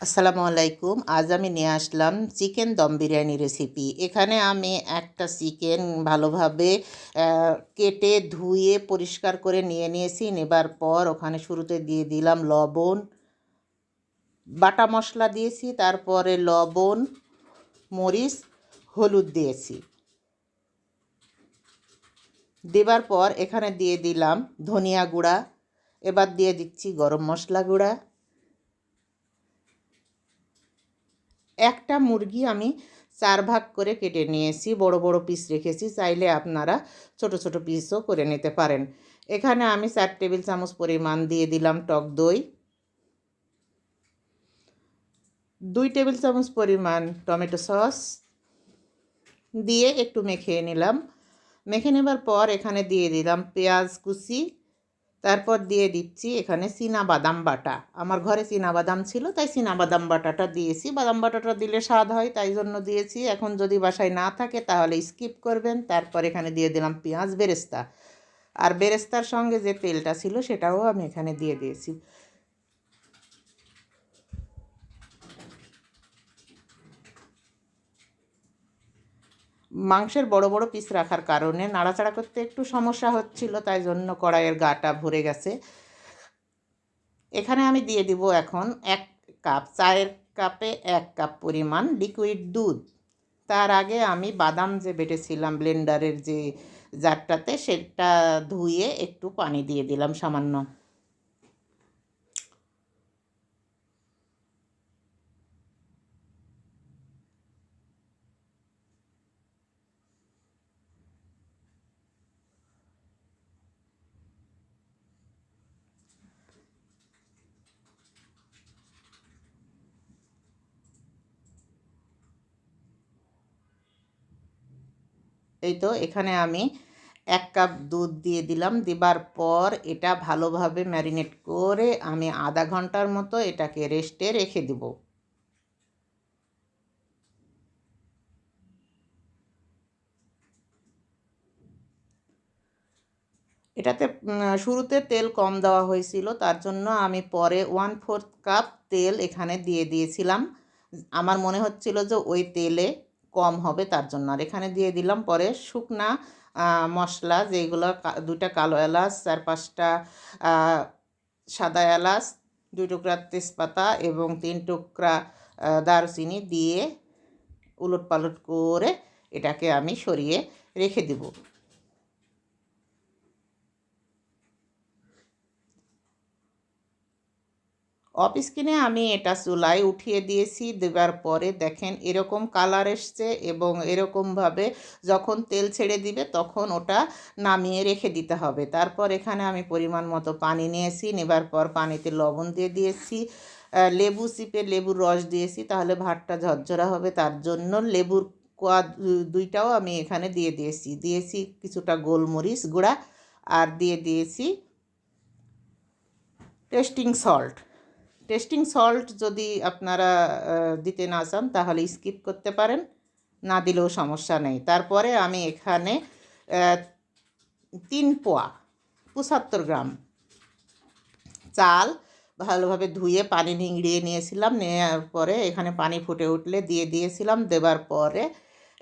আসসালামু আলাইকুম। আজ আমি নিয়ে আসলাম চিকেন দম বিরিয়ানি রেসিপি এখানে আমি একটা চিকেন ভালোভাবে কেটে ধুয়ে পরিষ্কার করে নিয়ে নিয়েছি। নেবার পর ওখানে শুরুতে দিয়ে দিলাম লবণ, বাটা মশলা দিয়েছি, তারপরে লবণ, মরিচ, হলুদ দিয়েছি। দেবার পর এখানে দিয়ে দিলাম ধনিয়া গুঁড়া। এবার দিয়ে দিচ্ছি গরম মশলা গুঁড়া। একটা মুরগি আমি চার ভাগ করে কেটে নিয়েছি, বড় বড় পিস রেখেছি, চাইলে আপনারা ছোট ছোট পিসও করে নিতে পারেন। এখানে আমি চার টেবিল চামচ পরিমাণ দিয়ে দিলাম টক দই। দুই টেবিল চামচ পরিমাণ টমেটো সস দিয়ে একটু মেখে নিলাম। মেখে নেবার পর এখানে দিয়ে দিলাম পেঁয়াজ কুচি তারপর দিয়ে দিচ্ছি এখানে চীনা বাদাম বাটা। আমার ঘরে চীনা বাদাম ছিল, তাই চীনা বাদাম বাটাটা দিয়েছি। বাদাম বাটাটা দিলে স্বাদ হয়, তাই জন্য দিয়েছি। এখন যদি বাসায় না থাকে তাহলে স্কিপ করবেন, তারপর এখানে দিয়ে দিলাম পেঁয়াজ বেরেস্তা। আর বেরেস্তার সঙ্গে যে তেলটা ছিল সেটাও আমি এখানে দিয়ে দিয়েছি। মাংসের বড় বড় পিস রাখার কারণে নাড়াচাড়া করতে একটু সমস্যা হচ্ছিল, তাই জন্য কড়াইয়ের গাটা ভরে গেছে। এখানে আমি দিয়ে দিব এখন এক কাপ চায়ের কাপে এক কাপ পরিমাণ লিকুইড দুধ। তার আগে আমি বাদাম যে বেটেছিলাম ব্লেন্ডারের যে জারটাতে, সেটা ধুয়ে একটু পানি দিয়ে দিলাম সামান্য। এই তো এখানে আমি এক কাপ দুধ দিয়ে দিলাম। দেবার পর এটা ভালোভাবে ম্যারিনেট করে আমি আধা ঘণ্টার মতো এটাকে রেস্টে রেখে দেব। এটাতে শুরুতে তেল কম দেওয়া হয়েছিল, তার জন্য আমি পরে ওয়ান ফোর্থ কাপ তেল এখানে দিয়ে দিয়েছিলাম। আমার মনে হচ্ছিল যে ওই তেলে কম হবে তার জন্য। আর এখানে দিয়ে দিলাম পরে শুকনা মশলা যেগুলো দুটা কালো এলাচ, চার পাঁচটা সাদা এলাচ, দুই টুকরা তেজপাতা এবং তিন টুকরা দারুচিনি দিয়ে উলট পালট করে এটাকে আমি সরিয়ে রেখে দেব। অফ স্ক্রিনে আমি এটা চুলায় উঠিয়ে দিয়েছি, দেওয়ার পরে দেখেন এরকম কালার এসছে এবং এরকমভাবে যখন তেল ছেড়ে দিবে তখন ওটা নামিয়ে রেখে দিতে হবে। তারপর এখানে আমি পরিমাণ মতো পানি নিয়েছি, নেবার পর পানিতে লবণ দিয়ে দিয়েছি লেবু চিপে লেবুর রস দিয়েছি, তাহলে ভাতটা ঝরঝরা হবে, তার জন্য লেবুর কোয়া দুইটাও আমি এখানে দিয়ে দিয়েছি। দিয়েছি কিছুটা গোলমরিচ গুঁড়া আর দিয়ে দিয়েছি টেস্টিং সল্ট। টেস্টিং সল্ট যদি আপনারা দিতে না চান, তাহলে স্কিপ করতে পারেন। না দিলেও সমস্যা নেই। তারপরে আমি এখানে তিন পোয়া পঁচাত্তর গ্রাম চাল ভালোভাবে ধুয়ে পানি নিংড়িয়ে নিয়েছিলাম। নেওয়ার পরে এখানে পানি ফুটে উঠলে দিয়ে দিয়েছিলাম। দেবার পরে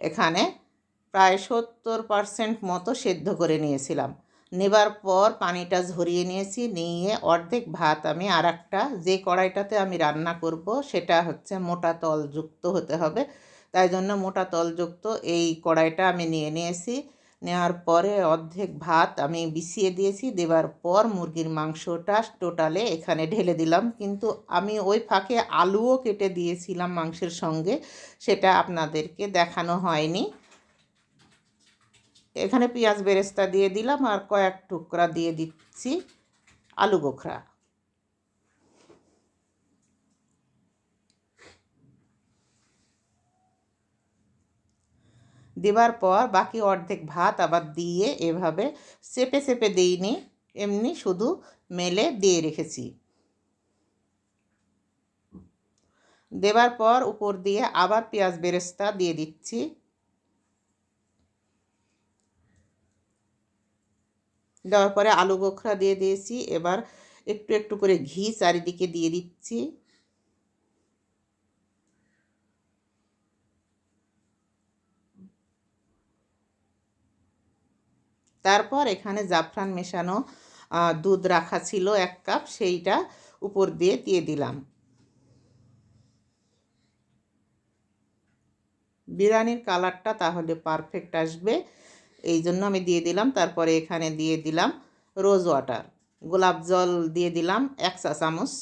এখানে প্রায় সত্তর পারসেন্ট মতো সেদ্ধ করে নিয়েছিলাম। নেবার পর পানিটা ঝরিয়ে নিয়েছি, নিয়ে অর্ধেক ভাত আমি আর একটা যে কড়াইটাতে আমি রান্না করব সেটা হচ্ছে মোটা তলযুক্ত হতে হবে। তাই জন্য মোটা তলযুক্ত এই কড়াইটা আমি নিয়ে নিয়েছি। নেওয়ার পরে অর্ধেক ভাত আমি বিছিয়ে দিয়েছি দেওয়ার পর মুরগির মাংসটা টোটালে এখানে ঢেলে দিলাম। কিন্তু আমি ওই ফাঁকে আলুও কেটে দিয়েছিলাম মাংসের সঙ্গে, সেটা আপনাদেরকে দেখানো হয়নি। এখানে পেঁয়াজ বেরেস্তা দিয়ে দিলাম আর কয়েক টুকরা দিয়ে দিচ্ছি আলু গোখরা। দেবার পর বাকি অর্ধেক ভাত আবার দিয়ে এভাবে চেপে চেপে দিইনি, এমনি শুধু মেলে দিয়ে রেখেছি। দেবার পর উপর দিয়ে আবার পেঁয়াজ বেরেস্তা দিয়ে দিচ্ছি। দেওয়ার পরে আলু বোখরা দিয়ে দিয়েছি। এবার একটু একটু করে ঘি চারিদিকে দিয়ে দিচ্ছি। তারপর এখানে জাফরান মেশানো দুধ রাখা ছিল এক কাপ, সেইটা উপর দিয়ে দিয়ে দিলাম। বিরিয়ানির কালারটা তাহলে পারফেক্ট আসবে। এই জন্য আমি দিয়ে দিলাম। তারপরে এখানে দিয়ে দিলাম রোজ ওয়াটার গোলাপ জল দিয়ে দিলাম এক চা চামচ।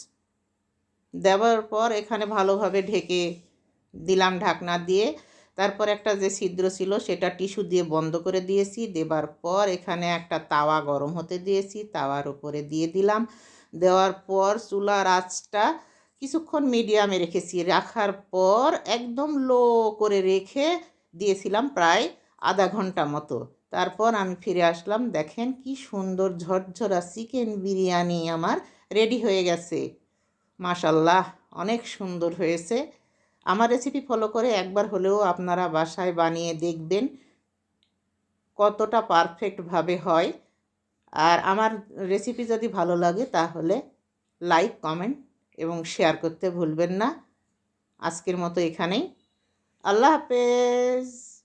দেওয়ার পর এখানে ভালোভাবে ঢেকে দিলাম ঢাকনা দিয়ে। তারপর একটা যে ছিদ্র ছিল সেটা টিস্যু দিয়ে বন্ধ করে দিয়েছি। দেবার পর এখানে একটা তাওয়া গরম হতে দিয়েছি, তাওয়ার উপরে দিয়ে দিলাম। দেওয়ার পর চুলার আঁচটা কিছুক্ষণ মিডিয়ামে রেখেছি। রাখার পর একদম লো করে রেখে দিয়েছিলাম প্রায় আধা ঘণ্টা মতো। তারপর আমি ফিরে আসলাম, দেখেন কি সুন্দর ঝরঝরা চিকেন বিরিয়ানি আমার রেডি হয়ে গেছে। মাশাল্লাহ, অনেক সুন্দর হয়েছে। আমার রেসিপি ফলো করে একবার হলেও আপনারা বাসায় বানিয়ে দেখবেন কতটা পারফেক্টভাবে হয়। আর আমার রেসিপি যদি ভালো লাগে তাহলে লাইক কমেন্ট এবং শেয়ার করতে ভুলবেন না। আজকের মতো এখানেই। আল্লাহ হাফেজ।